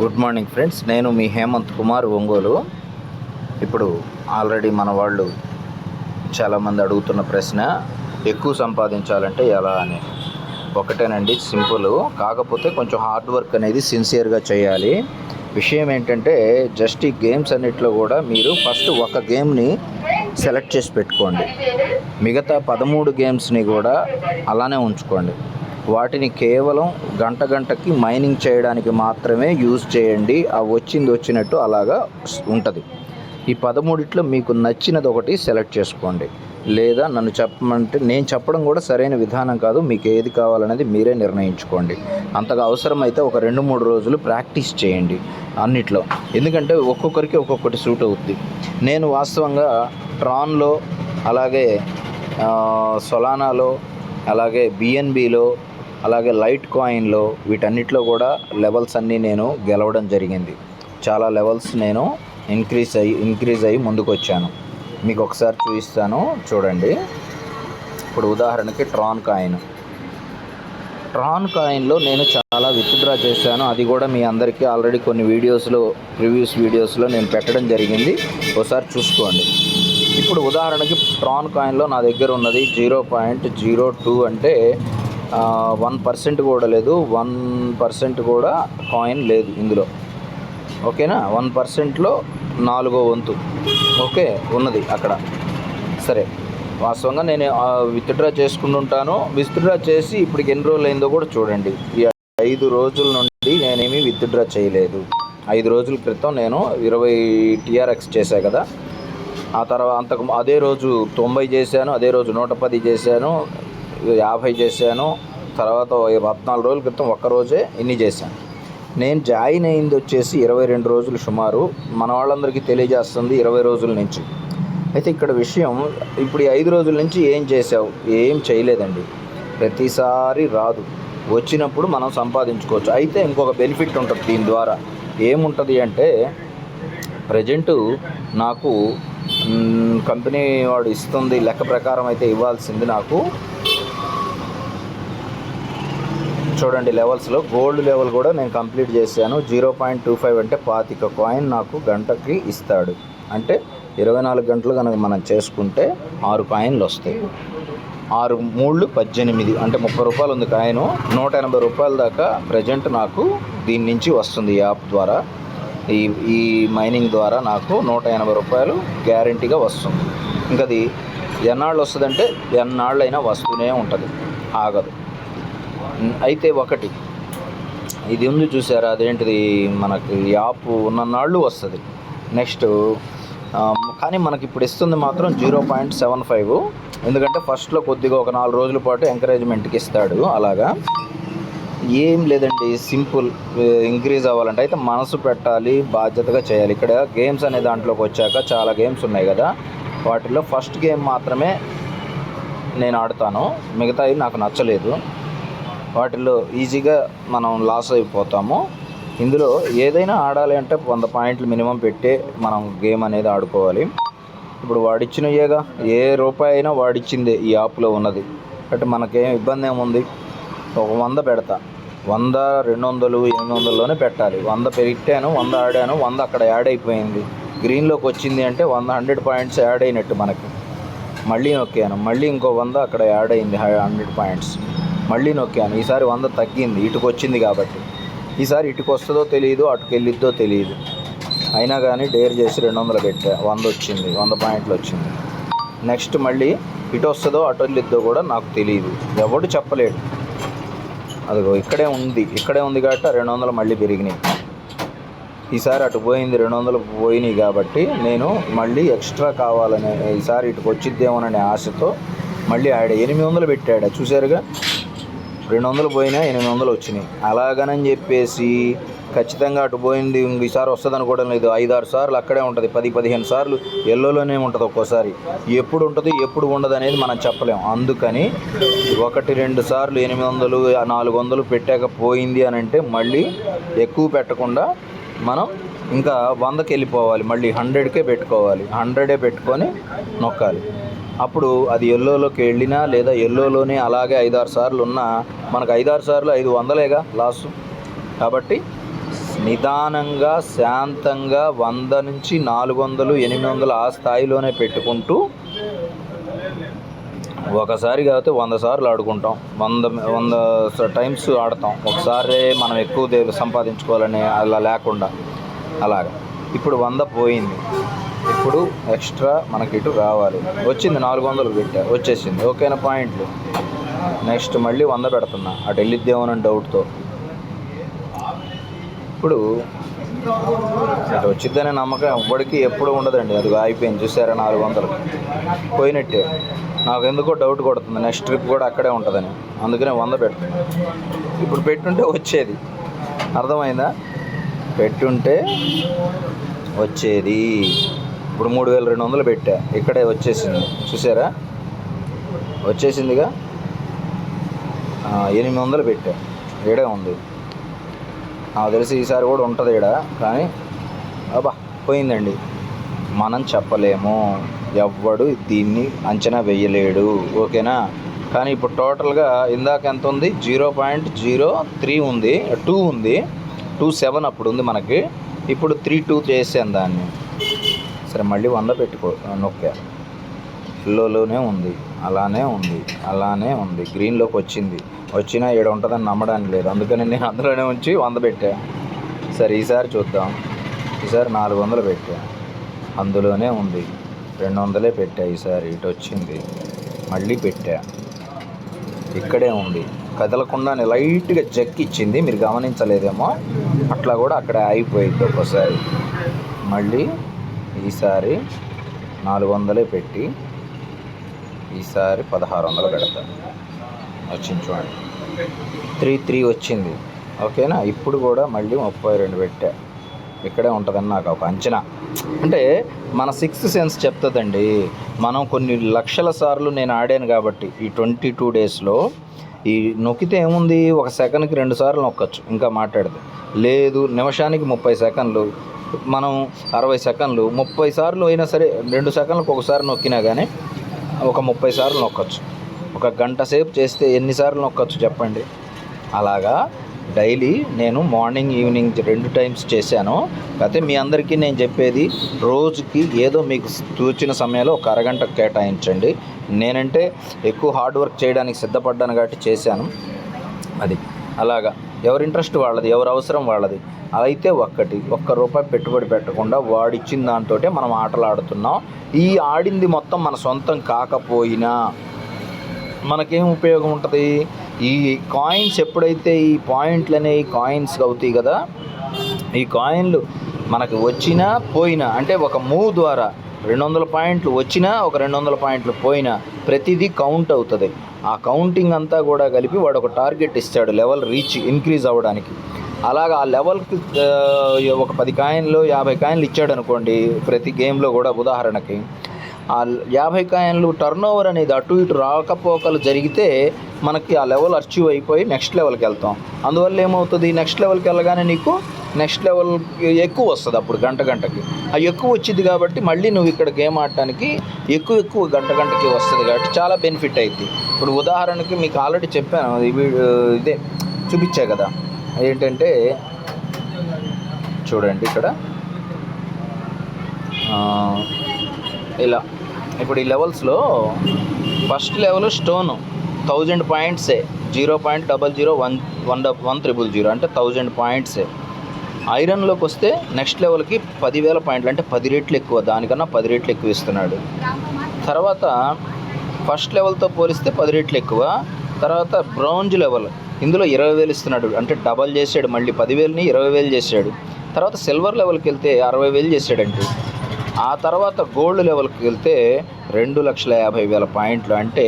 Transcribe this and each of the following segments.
Good morning friends. నేను మీ హేమంత్ కుమార్ ఒంగోలు. ఇప్పుడు already మన వాళ్ళు చాలామంది అడుగుతున్న ప్రశ్న ఎక్కువ సంపాదించాలంటే ఎలా అని. ఒకటేనండి సింపుల్. కాకపోతే కొంచెం హార్డ్ వర్క్ అనేది సిన్సియర్గా చేయాలి. విషయం ఏంటంటే జస్ట్ ఈ గేమ్స్ అన్నిట్లో కూడా మీరు ఫస్ట్ ఒక గేమ్ని సెలెక్ట్ చేసి పెట్టుకోండి. మిగతా పదమూడు గేమ్స్ని కూడా అలానే ఉంచుకోండి. వాటిని కేవలం గంట గంటకి మైనింగ్ చేయడానికి మాత్రమే యూజ్ చేయండి. ఆ వచ్చింది వచ్చినట్టు అలాగా ఉంటుంది. ఈ పదమూడిట్లో మీకు నచ్చినది ఒకటి సెలెక్ట్ చేసుకోండి. లేదా నన్ను చెప్పమంటే నేను చెప్పడం కూడా సరైన విధానం కాదు. మీకు ఏది కావాలనేది మీరే నిర్ణయించుకోండి. అంతగా అవసరమైతే ఒక రెండు మూడు రోజులు ప్రాక్టీస్ చేయండి అన్నిట్లో. ఎందుకంటే ఒక్కొక్కరికి ఒక్కొక్కటి సూట్ అవుద్ది. నేను వాస్తవంగా ట్రాన్లో అలాగే సొలానాలో అలాగే బిఎన్బిలో అలాగే లైట్ కాయిన్లో వీటన్నిటిలో కూడా లెవెల్స్ అన్నీ నేను గెలవడం జరిగింది. చాలా లెవెల్స్ నేను ఇంక్రీజ్ అయ్యి ఇంక్రీజ్ అయ్యి ముందుకు వచ్చాను మీకు ఒకసారి చూపిస్తాను చూడండి. ఇప్పుడు ఉదాహరణకి ట్రాన్ కాయిన్. ట్రాన్ కాయిన్లో నేను చాలా విత్డ్రా చేశాను. అది కూడా మీ అందరికీ ఆల్రెడీ కొన్ని వీడియోస్లో ప్రివ్యూస్ వీడియోస్లో నేను పెట్టడం జరిగింది. ఒకసారి చూసుకోండి. ఇప్పుడు ఉదాహరణకి ట్రాన్ కాయిన్లో నా దగ్గర ఉన్నది జీరో పాయింట్ జీరో టూ అంటే వన్ పర్సెంట్ కూడా లేదు వన్ పర్సెంట్ కూడా కాయిన్ లేదు ఇందులో. ఓకేనా? వన్ పర్సెంట్లో నాలుగో వంతు. ఓకే? ఉన్నది అక్కడ. సరే. వాస్తవంగా నేను విత్డ్రా చేసుకుంటుంటాను. విత్డ్రా చేసి ఇప్పటికి ఎన్ని రోజులు అయిందో కూడా చూడండి. ఈ ఐదు రోజుల నుండి నేనేమి విత్డ్రా చేయలేదు. ఐదు రోజుల క్రితం నేను ఇరవై టీఆర్ఎక్స్ చేశా కదా. ఆ తర్వాత అంతకు అదే రోజు తొంభై చేశాను అదే రోజు నూట పది చేశాను. యాభై చేశాను తర్వాత పద్నాలుగు రోజుల క్రితం ఒక్క రోజే ఇన్ని చేశాను. నేను జాయిన్ అయింది వచ్చేసి ఇరవై రెండు రోజులు సుమారు మన వాళ్ళందరికీ తెలియజేస్తుంది ఇరవై రోజుల నుంచి. అయితే ఇక్కడ విషయం ఇప్పుడు ఈ ఐదు రోజుల నుంచి ఏం చేసావు ఏం చేయలేదండి. ప్రతిసారి రాదు. వచ్చినప్పుడు మనం సంపాదించుకోవచ్చు. అయితే ఇంకొక బెనిఫిట్ ఉంటుంది దీని ద్వారా. ఏముంటుంది అంటే ప్రజెంటు నాకు కంపెనీ వాడు ఇస్తుంది లెక్క ప్రకారం అయితే ఇవ్వాల్సింది నాకు చూడండి లెవెల్స్లో. గోల్డ్ లెవెల్ కూడా నేను కంప్లీట్ చేశాను. జీరో పాయింట్ టూ ఫైవ్ అంటే పాతిక కాయిన్ నాకు గంటకి ఇస్తాడు. అంటే ఇరవై నాలుగు గంటలు కనుక మనం చేసుకుంటే ఆరు కాయిన్లు వస్తాయి. ఆరు మూళ్ళు పద్దెనిమిది అంటే ముప్పై రూపాయలు ఉంది కాయిన్. నూట ఎనభై రూపాయల దాకా ప్రజెంట్ నాకు దీని నుంచి వస్తుంది యాప్ ద్వారా. ఈ ఈ మైనింగ్ ద్వారా నాకు నూట ఎనభై రూపాయలు గ్యారంటీగా వస్తుంది. ఇంకా అది ఎన్నాళ్ళు వస్తుందంటే ఎన్నాళ్ళైనా వస్తూనే ఉంటుంది. ఆగదు. అయితే ఒకటి. ఇది ఉంది చూసారా? అదేంటిది? మనకి యాప్ ఉన్ననాళ్ళు వస్తుంది. నెక్స్ట్ కానీ మనకి ఇప్పుడు ఇస్తుంది మాత్రం జీరో పాయింట్ సెవెన్ ఫైవ్. ఎందుకంటే ఫస్ట్లో కొద్దిగా ఒక నాలుగు రోజుల పాటు ఎంకరేజ్మెంట్కి ఇస్తాడు అలాగా. ఏం లేదండి సింపుల్ ఇంక్రీజ్ అవ్వాలంటే అయితే మనసు పెట్టాలి బాధ్యతగా చేయాలి. ఇక్కడ గేమ్స్ అనే దాంట్లోకి వచ్చాక చాలా గేమ్స్ ఉన్నాయి కదా. వాటిలో ఫస్ట్ గేమ్ మాత్రమే నేను ఆడతాను. మిగతావి నాకు నచ్చలేదు. వాటిల్లో ఈజీగా మనం లాస్ అయిపోతాము. ఇందులో ఏదైనా ఆడాలి అంటే వంద పాయింట్లు మినిమం పెట్టే మనం గేమ్ అనేది ఆడుకోవాలి. ఇప్పుడు వాడిచ్చినయేగా ఏ రూపాయి అయినా వాడిచ్చిందే ఈ యాప్లో ఉన్నది. అంటే మనకేం ఇబ్బంది ఏముంది? ఒక వంద పెడతా. వంద రెండు వందలు ఎనిమిది వందల్లోనే పెట్టాలి. వంద పెట్టాను వంద ఆడాను వంద అక్కడ యాడ్ అయిపోయింది. గ్రీన్లోకి వచ్చింది అంటే వంద హండ్రెడ్ పాయింట్స్ యాడ్ అయినట్టు మనకి. మళ్ళీ నొక్కాను మళ్ళీ ఇంకో వంద అక్కడ యాడ్ అయింది హండ్రెడ్ పాయింట్స్. మళ్ళీ నొక్కాను. ఈసారి వంద తగ్గింది. ఇటుకు వచ్చింది కాబట్టి. ఈసారి ఇటుకు వస్తుందో తెలియదు అటుకెళ్ళిద్దో తెలియదు అయినా కానీ డేర్ చేసి రెండు వందలు పెట్టా వంద వచ్చింది వంద పాయింట్లు వచ్చింది నెక్స్ట్ మళ్ళీ ఇటు వస్తుందో అటు వెళ్ళిద్దో కూడా నాకు తెలియదు ఎవడు చెప్పలేడు. అదిగో ఇక్కడే ఉంది. ఇక్కడే ఉంది కాబట్టి రెండు వందలు మళ్ళీ పెరిగినాయి. ఈసారి అటు పోయింది రెండు వందలు పోయినాయి కాబట్టి నేను మళ్ళీ ఎక్స్ట్రా కావాలనే ఈసారి ఇటుకు వచ్చిద్దేమోననే ఆశతో మళ్ళీ ఆడ ఎనిమిది వందలు పెట్టాడు. చూసారుగా రెండు వందలు పోయినా ఎనిమిది వందలు వచ్చినాయి. అలాగనని చెప్పేసి ఖచ్చితంగా అటు పోయింది ఇంక ఈసారి వస్తుంది అనుకోవడం లేదు. ఐదారు సార్లు అక్కడే ఉంటుంది పది పదిహేను సార్లు ఎల్లోలోనే ఉంటుంది ఒక్కోసారి. ఎప్పుడు ఉంటుంది ఎప్పుడు ఉండదు అనేది మనం చెప్పలేం. అందుకని ఒకటి రెండు సార్లు ఎనిమిది వందలు నాలుగు వందలు పెట్టాక పోయింది అని అంటే మళ్ళీ ఎక్కువ పెట్టకుండా మనం ఇంకా వందకి వెళ్ళిపోవాలి మళ్ళీ హండ్రెడ్కే పెట్టుకోవాలి. హండ్రెడే పెట్టుకొని నొక్కాలి. అప్పుడు అది ఎల్లోలోకి వెళ్ళినా లేదా ఎల్లోలోనే అలాగే ఐదారు సార్లు ఉన్నా మనకు ఐదారు సార్లు ఐదు వందలేగా లాస్. కాబట్టి నిదానంగా శాంతంగా వంద నుంచి నాలుగు వందలు ఎనిమిది వందలు ఆ స్థాయిలోనే పెట్టుకుంటూ ఒకసారి కాకపోతే వంద సార్లు ఆడుకుంటాం. వంద వంద టైమ్స్ ఆడతాం. ఒకసారి మనం ఎక్కువ సంపాదించుకోవాలని అలా లేకుండా. అలాగా. ఇప్పుడు వంద పోయింది. ఇప్పుడు ఎక్స్ట్రా మనకి ఇటు రావాలి. వచ్చింది నాలుగు వందలు పెట్టా. వచ్చేసింది. ఓకేనా పాయింట్లు? నెక్స్ట్ మళ్ళీ వంద పెడుతున్నా. అటు వెళ్ళిద్దేమోనని డౌట్తో. ఇప్పుడు అటు వచ్చిద్దనే నమ్మకం ఎవ్వడికి ఎప్పుడు ఉండదండి. అది అయిపోయింది చూసారా నాలుగు వందలు? పోయినట్టే. నాకు ఎందుకో డౌట్ కొడుతుంది. నెక్స్ట్ ట్రిప్ కూడా అక్కడే ఉంటుందని. అందుకనే వంద పెడుతున్నా. ఇప్పుడు పెట్టుంటే వచ్చేది. అర్థమైందా? పెట్టుంటే వచ్చేది. ఇప్పుడు మూడు వేల రెండు వందలు పెట్టా. ఇక్కడే వచ్చేసింది. చూసారా? వచ్చేసిందిగా? ఎనిమిది వందలు పెట్టా. ఏడే ఉంది? నాకు తెలిసి ఈసారి కూడా ఉంటుంది ఇక్కడ కానీ అబ్బా పోయిందండి. మనం చెప్పలేము. ఎవ్వడు దీన్ని అంచనా వేయలేడు. ఓకేనా? కానీ ఇప్పుడు టోటల్గా ఇందాక ఎంత ఉంది? జీరో పాయింట్ జీరో త్రీ ఉంది. టూ ఉంది. టూ సెవెన్ అప్పుడు ఉంది మనకి. ఇప్పుడు త్రీ టూ చేసాను దాన్ని. సరే మళ్ళీ వంద పెట్టుకో నొక్కా. ఎల్లోలోనే ఉంది అలానే ఉంది అలానే ఉంది గ్రీన్లోకి వచ్చింది. వచ్చినా ఏడు ఉంటుందని నమ్మడానికి లేదు. అందుకని నేను అందులోనే ఉంచి వంద పెట్టా. సరే ఈసారి చూద్దాం. ఈసారి నాలుగు వందలు పెట్టా. అందులోనే ఉంది. రెండు వందలే పెట్టా ఈసారి. ఇటు వచ్చింది. మళ్ళీ పెట్టా. ఇక్కడే ఉంది. కదలకుండానే లైట్గా జక్ ఇచ్చింది. మీరు గమనించలేదేమో. అట్లా కూడా అక్కడ అయిపోయింది ఒక్కోసారి. మళ్ళీ ఈసారి నాలుగు వందలే పెట్టి ఈసారి పదహారు వందలు పెడతాను వచ్చింది చూడండి. త్రీ త్రీ వచ్చింది. ఓకేనా? ఇప్పుడు కూడా మళ్ళీ ముప్పై రెండు పెట్టా. ఇక్కడే ఉంటుందని నాకు ఒక అంచనా. అంటే మన సిక్స్త్ సెన్స్ చెప్తుందండి మనం కొన్ని లక్షల సార్లు నేను ఆడాను కాబట్టి ఈ ట్వంటీ టూ డేస్లో ఈ నొక్కితే ఏముంది? ఒక సెకండ్కి రెండు సార్లు నొక్కొచ్చు. ఇంకా మాట్లాడితే లేదు నిమిషానికి ముప్పై సెకండ్లు. మనం అరవై సెకండ్లు ముప్పై సార్లు అయినా సరే రెండు సెకండ్లకు ఒకసారి నొక్కినా కానీ ఒక ముప్పై సార్లు నొక్కొచ్చు. ఒక గంట సేపు చేస్తే ఎన్నిసార్లు నొక్కొచ్చు చెప్పండి? అలాగా డైలీ నేను మార్నింగ్ ఈవినింగ్ రెండు టైమ్స్ చేశాను. అయితే మీ అందరికీ నేను చెప్పేది రోజుకి ఏదో మీకు తూచిన సమయంలో ఒక అరగంట కేటాయించండి. నేనంటే ఎక్కువ హార్డ్ వర్క్ చేయడానికి సిద్ధపడ్డాను కాబట్టి చేశాను. అది. అలాగా. ఎవరి ఇంట్రెస్ట్ వాళ్ళది ఎవరి అవసరం వాళ్ళది. అయితే ఒక్కటి ఒక్క రూపాయి పెట్టుబడి పెట్టకుండా వాడిచ్చిన దాంతో మనం ఆటలు ఆడుతున్నాం ఈ ఆడింది మొత్తం మన సొంతం కాకపోయినా మనకేం ఉపయోగం ఉంటుంది? ఈ కాయిన్స్ ఎప్పుడైతే ఈ పాయింట్లు అనేవి కాయిన్స్ అవుతాయి కదా ఈ కాయిన్లు మనకు వచ్చినా పోయినా అంటే ఒక మూవ్ ద్వారా రెండు వందల పాయింట్లు వచ్చినా ఒక రెండు వందల పాయింట్లు పోయినా ప్రతిదీ కౌంట్ అవుతుంది. ఆ కౌంటింగ్ అంతా కూడా కలిపి వాడు ఒక టార్గెట్ ఇస్తాడు లెవెల్ రీచ్ ఇంక్రీజ్ అవ్వడానికి. అలాగా ఆ లెవెల్కి ఒక పది కాయిన్లు యాభై కాయిన్లు ఇచ్చాడు అనుకోండి ప్రతి గేమ్లో కూడా ఉదాహరణకి ఆ యాభై కాయన్లు టర్న్ ఓవర్ అనేది అటు ఇటు రాకపోకలు జరిగితే మనకి ఆ లెవెల్ అచీవ్ అయిపోయి నెక్స్ట్ లెవెల్కి వెళ్తాం. అందువల్ల ఏమవుతుంది? నెక్స్ట్ లెవెల్కి వెళ్ళగానే నీకు నెక్స్ట్ లెవెల్ ఎక్కువ వస్తుంది అప్పుడు గంట గంటకి. ఆ ఎక్కువ వచ్చింది కాబట్టి మళ్ళీ నువ్వు ఇక్కడ గేమ్ ఆడటానికి ఎక్కువ ఎక్కువ గంట గంటకి వస్తుంది కాబట్టి చాలా బెనిఫిట్ అయింది ఇప్పుడు ఉదాహరణకి మీకు ఆల్రెడీ చెప్పాను ఇదే చూపించా కదా. ఏంటంటే చూడండి ఇక్కడ. ఇలా. ఇప్పుడు ఈ లెవెల్స్లో first level stone thousand పాయింట్సే zero point double zero one one double one triple zero అంటే థౌజండ్ పాయింట్సే. ఐరన్లోకి వస్తే నెక్స్ట్ లెవెల్కి పదివేల పాయింట్లు అంటే పది రేట్లు ఎక్కువ దానికన్నా పది రేట్లు ఎక్కువ ఇస్తున్నాడు. తర్వాత ఫస్ట్ లెవెల్తో పోలిస్తే పది రేట్లు ఎక్కువ తర్వాత బ్రౌంజ్ లెవెల్ ఇందులో ఇరవై వేలు ఇస్తున్నాడు అంటే డబల్ చేసాడు మళ్ళీ పదివేలని ఇరవై వేలు చేశాడు తర్వాత సిల్వర్ లెవెల్కి వెళ్తే అరవై వేలు చేశాడంటే ఆ తర్వాత గోల్డ్ లెవెల్కి వెళ్తే రెండు లక్షల యాభై వేల పాయింట్లు. అంటే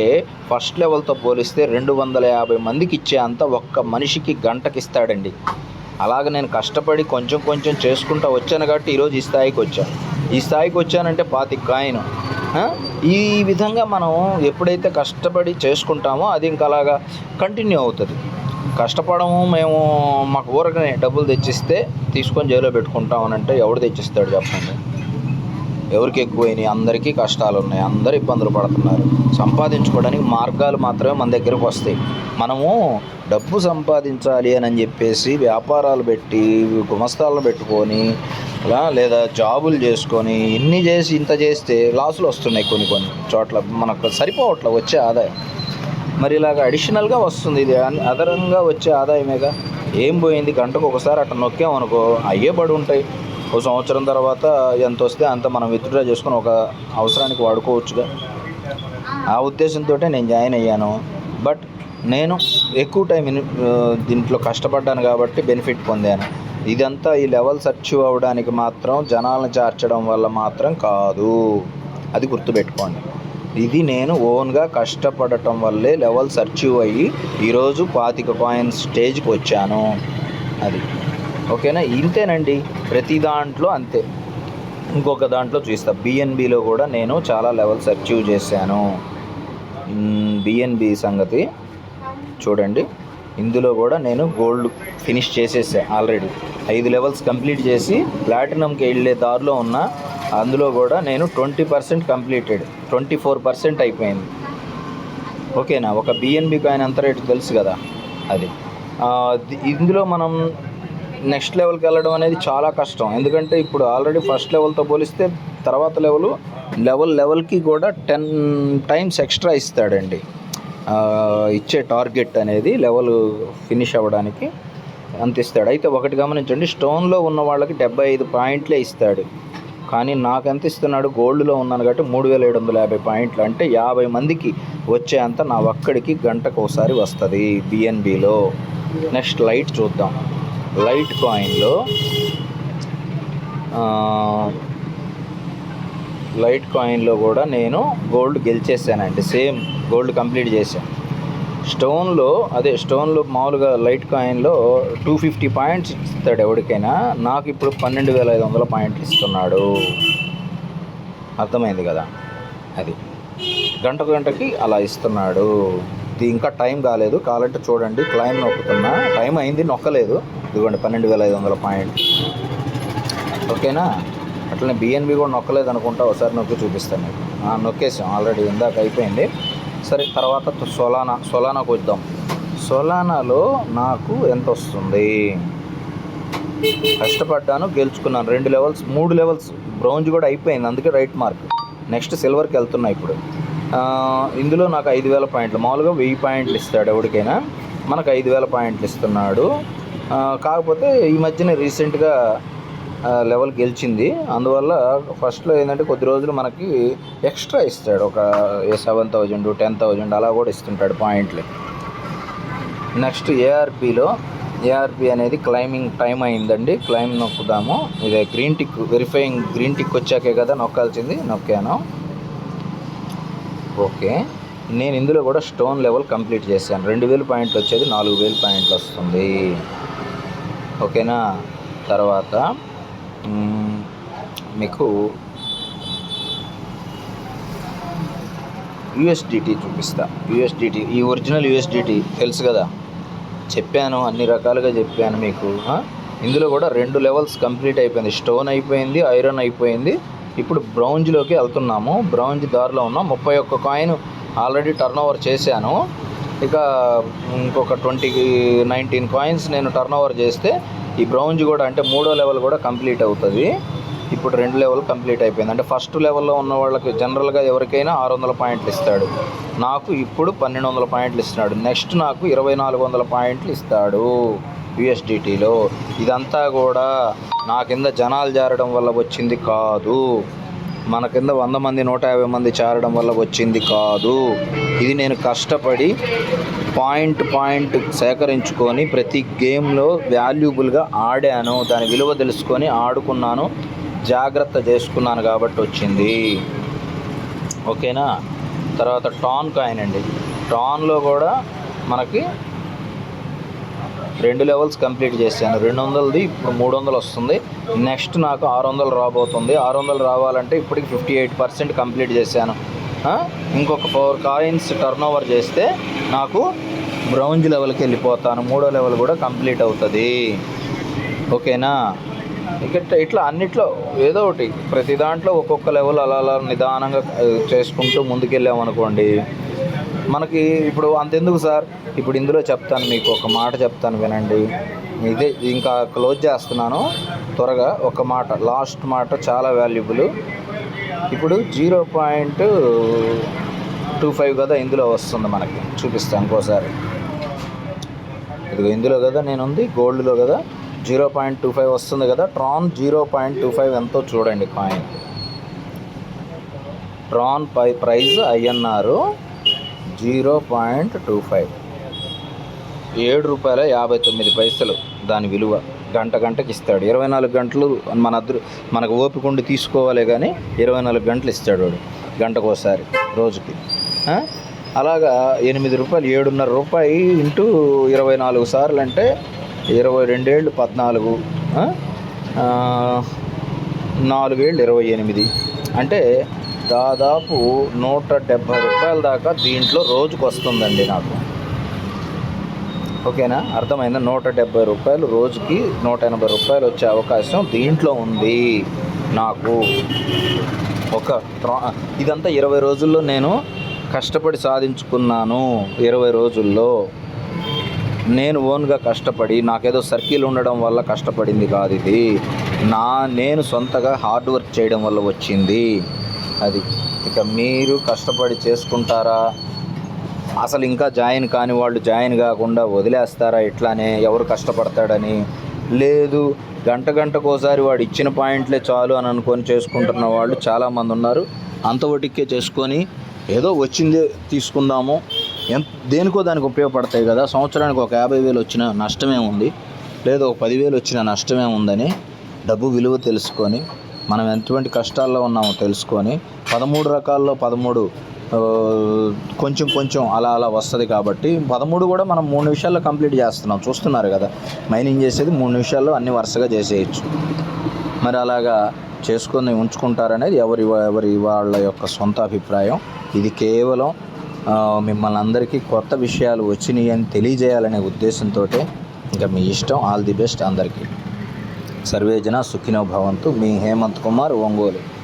ఫస్ట్ లెవెల్తో పోలిస్తే రెండు వందల యాభై మందికి ఇచ్చే అంత ఒక్క మనిషికి గంటకి ఇస్తాడండి అలాగ నేను కష్టపడి కొంచెం కొంచెం చేసుకుంటూ వచ్చాను కాబట్టి ఈరోజు ఈ స్థాయికి వచ్చాను ఈ స్థాయికి వచ్చానంటే పాతి కాయను. ఈ విధంగా మనం ఎప్పుడైతే కష్టపడి చేసుకుంటామో అది ఇంకా అలాగా కంటిన్యూ అవుతుంది. కష్టపడము మేము మాకు ఊరకనే డబ్బులు తెచ్చిస్తే తీసుకొని జైల్లో పెట్టుకుంటామనంటే అంటే ఎవడు తెచ్చిస్తాడు చెప్పండి. ఎవరికి ఎక్కువైనాయి? అందరికీ కష్టాలు ఉన్నాయి అందరు ఇబ్బందులు పడుతున్నారు. సంపాదించుకోవడానికి మార్గాలు మాత్రమే మన దగ్గరకు వస్తాయి. మనము డబ్బు సంపాదించాలి అని చెప్పేసి వ్యాపారాలు పెట్టి గుమస్తాలను పెట్టుకొని అలా లేదా జాబులు చేసుకొని ఇన్ని చేసి ఇంత చేస్తే లాసులు వస్తున్నాయి కొన్ని కొన్ని చోట్ల. మనకు సరిపోవట్ల వచ్చే ఆదాయం. మరి ఇలాగ అడిషనల్గా వస్తుంది ఇది. అదనంగా వచ్చే ఆదాయమేగా? ఏం పోయింది? గంటకు ఒకసారి అట్లా నొక్కామనుకో అయ్యే పడి ఉంటాయి ఒక సంవత్సరం తర్వాత ఎంత వస్తే అంత మనం విత్డ్రా చేసుకొని ఒక అవసరానికి వాడుకోవచ్చుగా. ఆ ఉద్దేశంతో నేను జాయిన్ అయ్యాను. బట్ నేను ఎక్కువ టైం ఇన్- దీంట్లో కష్టపడ్డాను కాబట్టి బెనిఫిట్ పొందాను. ఇదంతా ఈ లెవెల్స్ అచీవ్ అవ్వడానికి మాత్రం జనాలను చేర్చడం వల్ల మాత్రం కాదు. అది గుర్తుపెట్టుకోండి. ఇది నేను ఓన్గా కష్టపడటం వల్లే లెవెల్స్ అచీవ్ అయ్యి ఈరోజు పాతిక కాయిన్స్ స్టేజ్కి వచ్చాను. అది. ఓకేనా? ఇంతేనండి. ప్రతి దాంట్లో అంతే. ఇంకొక దాంట్లో చూస్తా బిఎన్బిలో కూడా నేను చాలా లెవెల్స్ అచీవ్ చేశాను. బిఎన్బి సంగతి చూడండి. ఇందులో కూడా నేను గోల్డ్ ఫినిష్ చేసేసా ఆల్రెడీ. ఐదు లెవెల్స్ కంప్లీట్ చేసి ప్లాటినంకి వెళ్ళే దారిలో ఉన్న అందులో కూడా నేను twenty percent completed. Twenty four percent అయిపోయింది. ఓకేనా? ఒక బిఎన్బి కాయిన్ అంత రేటు తెలుసు కదా? అది. ఇందులో మనం నెక్స్ట్ లెవెల్కి వెళ్ళడం అనేది చాలా కష్టం. ఎందుకంటే ఇప్పుడు ఆల్రెడీ ఫస్ట్ లెవెల్తో పోలిస్తే తర్వాత లెవెల్ లెవెల్ లెవెల్కి కూడా టెన్ టైమ్స్ ఎక్స్ట్రా ఇస్తాడండి. ఇచ్చే టార్గెట్ అనేది లెవెల్ ఫినిష్ అవ్వడానికి అంత ఇస్తాడు. అయితే ఒకటి గమనించండి స్టోన్లో ఉన్న వాళ్ళకి డెబ్బై ఐదు పాయింట్లే ఇస్తాడు. కానీ నాకు ఎంత ఇస్తున్నాడు? గోల్డ్లో ఉన్నాను కాబట్టి మూడు వేల ఏడు వందల యాభై పాయింట్లు. అంటే యాభై మందికి వచ్చే అంత నా ఒక్కడికి గంటకు ఒకసారి వస్తుంది బిఎన్బిలో నెక్స్ట్ లైట్ చూద్దాం. లైట్ కాయిన్లో లైట్ కాయిన్లో కూడా నేను గోల్డ్ గెలిచేసానండి. సేమ్ గోల్డ్ కంప్లీట్ చేశాను. స్టోన్లో అదే స్టోన్లో మామూలుగా లైట్ కాయిన్లో టూ ఫిఫ్టీ పాయింట్స్ ఇస్తాడు ఎవరికైనా. నాకు ఇప్పుడు పన్నెండు వేల ఐదు వందల పాయింట్లు ఇస్తున్నాడు. అర్థమైంది కదా? అది. గంటకు గంటకి అలా ఇస్తున్నాడు. ఇది ఇంకా టైం కాలేదు. కావాలంటే చూడండి. క్లైమ్ నొక్కుతున్నా. టైం అయింది నొక్కలేదు. ఇదిగోండి పన్నెండు వేల ఐదు వందల పాయింట్. ఓకేనా? అట్లనే బిఎన్బి కూడా నొక్కలేదు అనుకుంటా. ఒకసారి నొక్కి చూపిస్తాను మీకు. నొక్కేసాం. ఆల్రెడీ ఇందాక అయిపోయింది. సరే తర్వాత త- సొలానా సొలానాకు వద్దాం సొలానాలో నాకు ఎంత వస్తుంది? కష్టపడ్డాను గెలుచుకున్నాను. రెండు లెవెల్స్ మూడు లెవెల్స్ బ్రౌంజ్ కూడా అయిపోయింది. అందుకే రైట్ మార్క్. నెక్స్ట్ సిల్వర్కి వెళ్తున్నా ఇప్పుడు. ఇందులో నాకు ఐదు వేల పాయింట్లు. మామూలుగా వెయ్యి పాయింట్లు ఇస్తాడు ఎవరికైనా మనకు ఐదు వేల పాయింట్లు ఇస్తున్నాడు. కాకపోతే ఈ మధ్యన రీసెంట్గా లెవెల్ గెలిచింది. అందువల్ల ఫస్ట్లో ఏంటంటే కొద్ది రోజులు మనకి ఎక్స్ట్రా ఇస్తాడు. ఒక సెవెన్ థౌజండ్ టెన్ థౌజండ్ అలా కూడా ఇస్తుంటాడు పాయింట్లు. నెక్స్ట్ ఏఆర్పిలో ఏఆర్పి అనేది క్లైంబింగ్ టైం అయిందండి. క్లైంబ్ నొక్కుదాము. ఇదే green tick verifying green tick వచ్చాకే కదా నొక్కాల్సింది. నొక్కాను. ఓకే. నేను ఇందులో కూడా స్టోన్ లెవెల్ కంప్లీట్ చేశాను. రెండు వేలు పాయింట్లు వచ్చేది నాలుగు వేలు పాయింట్లు వస్తుంది. ఓకేనా? తర్వాత మీకు యుఎస్డిటీ చూపిస్తా. యుఎస్డిటీ ఈ ఒరిజినల్ యుఎస్డిటీ తెలుసు కదా? చెప్పాను అన్ని రకాలుగా చెప్పాను మీకు. ఇందులో కూడా రెండు లెవెల్స్ కంప్లీట్ అయిపోయింది. స్టోన్ అయిపోయింది ఐరన్ అయిపోయింది ఇప్పుడు బ్రౌంజ్లోకి వెళ్తున్నాము. బ్రౌంజ్ దారిలో ఉన్నాం ముప్పై ఒక్క కాయిన్ ఆల్రెడీ టర్న్ ఓవర్ చేశాను. ఇక ఇంకొక ట్వంటీ నైన్టీన్ కాయిన్స్ నేను టర్న్ ఓవర్ చేస్తే ఈ బ్రౌంజ్ కూడా అంటే మూడో లెవెల్ కూడా కంప్లీట్ అవుతుంది. ఇప్పుడు రెండు లెవెల్ కంప్లీట్ అయిపోయింది. అంటే ఫస్ట్ లెవెల్లో ఉన్న వాళ్ళకి జనరల్గా ఎవరికైనా ఆరు వందల పాయింట్లు ఇస్తాడు. నాకు ఇప్పుడు పన్నెండు వందల పాయింట్లు ఇస్తున్నాడు. నెక్స్ట్ నాకు ఇరవై నాలుగు వందల పాయింట్లు ఇస్తాడు. యుఎస్డిటీలో. ఇదంతా కూడా నా కింద జనాలు జారడం వల్ల వచ్చింది కాదు. మన కింద వంద మంది నూట యాభై మంది చేరడం వల్ల వచ్చింది కాదు. ఇది నేను కష్టపడి పాయింట్ పాయింట్ సేకరించుకొని ప్రతి గేమ్లో వాల్యుబుల్గా ఆడాను. దాని విలువ తెలుసుకొని ఆడుకున్నాను. జాగ్రత్త చేసుకున్నాను కాబట్టి వచ్చింది. ఓకేనా? తర్వాత టాన్ కాయిన్ అండి. టాన్లో కూడా మనకి రెండు లెవెల్స్ కంప్లీట్ చేశాను. రెండు వందలది ఇప్పుడు మూడు వందలు వస్తుంది. నెక్స్ట్ నాకు ఆరు వందలు రాబోతుంది. ఆరు వందలు రావాలంటే ఇప్పటికి ఫిఫ్టీ ఎయిట్ పర్సెంట్ కంప్లీట్ చేశాను. ఇంకొక ఫోర్ కాయిన్స్ టర్న్ ఓవర్ చేస్తే నాకు బ్రౌంజ్ లెవెల్కి వెళ్ళిపోతాను. మూడో లెవెల్ కూడా కంప్లీట్ అవుతుంది. ఓకేనా? ఇక ఇట్లా అన్నిట్లో ఏదో ఒకటి. ప్రతి దాంట్లో ఒక్కొక్క లెవెల్ అలా అలా నిదానంగా చేసుకుంటూ ముందుకెళ్ళామనుకోండి. మనకి ఇప్పుడు అంతెందుకు సార్? ఇప్పుడు ఇందులో చెప్తాను మీకు ఒక మాట చెప్తాను వినండి. ఇదే ఇంకా క్లోజ్ చేస్తున్నాను. త్వరగా ఒక మాట లాస్ట్ మాట చాలా వాల్యుబుల్. ఇప్పుడు జీరో పాయింట్ టూ ఫైవ్ కదా ఇందులో వస్తుంది మనకి. చూపిస్తాను ఇంకోసారి. ఇదిగో ఇందులో కదా నేను ఉంది గోల్డ్లో కదా. జీరో పాయింట్ టూ ఫైవ్ వస్తుంది కదా. Tron zero point two five ఎంతో చూడండి కాయిన్. ట్రాన్ పై price INR. Zero point two five. ఏడు రూపాయల యాభై తొమ్మిది పైసలు దాని విలువ గంట గంటకి ఇస్తాడు. ఇరవై నాలుగు గంటలు మన అదృ మనకు ఓపిక ఉండి తీసుకోవాలి కానీ ఇరవై నాలుగు గంటలు ఇస్తాడు వాడు గంటకోసారి రోజుకి. అలాగా ఎనిమిది రూపాయలు ఏడున్నర రూపాయి ఇంటూ ఇరవై నాలుగు సార్లు అంటే ఇరవై రెండేళ్ళు పద్నాలుగు నాలుగేళ్ళు ఇరవై ఎనిమిది. అంటే దాదాపు నూట డెబ్భై రూపాయల దాకా దీంట్లో రోజుకు వస్తుందండి నాకు. ఓకేనా? అర్థమైందా? నూట డెబ్బై రూపాయలు రోజుకి నూట ఎనభై రూపాయలు వచ్చే అవకాశం దీంట్లో ఉంది నాకు. ఒక ఇదంతా ఇరవై రోజుల్లో నేను కష్టపడి సాధించుకున్నాను. ఇరవై రోజుల్లో నేను ఓన్గా కష్టపడి నాకేదో సర్కిల్ ఉండడం వల్ల కష్టపడింది కాదు ఇది. నా నేను సొంతగా హార్డ్ వర్క్ చేయడం వల్ల వచ్చింది. అది. ఇక మీరు కష్టపడి చేసుకుంటారా? అసలు ఇంకా జాయిన్ కాని వాళ్ళు జాయిన్ కాకుండా వదిలేస్తారా ఇట్లానే? ఎవరు కష్టపడతాడని? లేదు గంట గంటకోసారి వాడు ఇచ్చిన పాయింట్లే చాలు అని అనుకొని చేసుకుంటున్న వాళ్ళు చాలామంది ఉన్నారు. అంత ఒటిక్కే చేసుకొని ఏదో వచ్చిందే తీసుకుందాము. ఎంత దేనికో దానికి ఉపయోగపడతాయి కదా. సంవత్సరానికి ఒక యాభై వేలు వచ్చిన నష్టమే ఉంది. లేదా ఒక పదివేలు వచ్చిన నష్టమే ఉందని డబ్బు విలువ తెలుసుకొని మనం ఎటువంటి కష్టాల్లో ఉన్నామో తెలుసుకొని పదమూడు రకాల్లో పదమూడు కొంచెం కొంచెం అలా అలా వస్తుంది కాబట్టి పదమూడు కూడా మనం మూడు నిమిషాల్లో కంప్లీట్ చేస్తున్నాం. చూస్తున్నారు కదా మైనింగ్ చేసేది మూడు నిమిషాల్లో అన్ని వరుసగా చేసేయచ్చు. మరి అలాగా చేసుకొని ఉంచుకుంటారనేది ఎవరి ఎవరి వాళ్ళ యొక్క సొంత అభిప్రాయం. ఇది కేవలం మిమ్మల్ని అందరికీ కొత్త విషయాలు వచ్చినాయి అని తెలియజేయాలనే ఉద్దేశంతో ఇంకా మీ ఇష్టం. ఆల్ ది బెస్ట్ అందరికీ. సర్వేజన సుఖినో భవంతు. మీ హేమంత్ కుమార్ ఒంగోలు.